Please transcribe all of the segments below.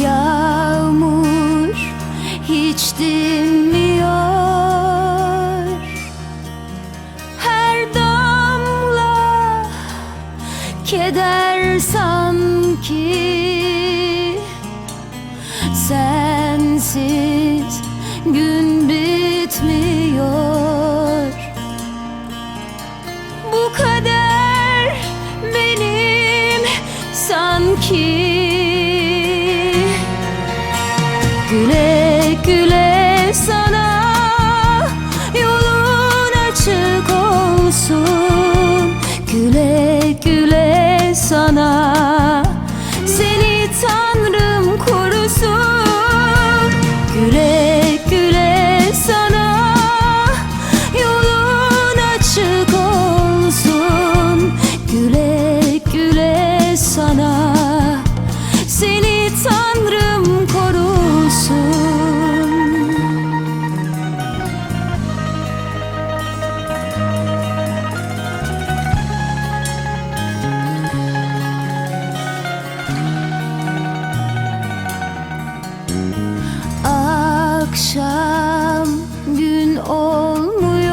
Yağmur hiç dinmiyor. Her damla keder sanki. Sensiz Güle güle sana yolun açık olsun. Güle güle sana seni Tanrım korusun. Güle güle sana yolun açık olsun. Güle güle sana seni Tanrım Akşam gün olmuyor.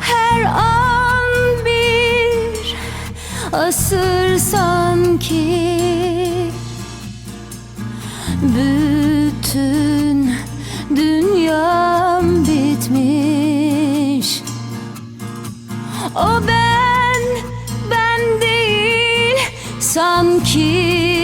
Her an bir asır sanki. Bütün dünyam bitmiş. O ben, ben değil sanki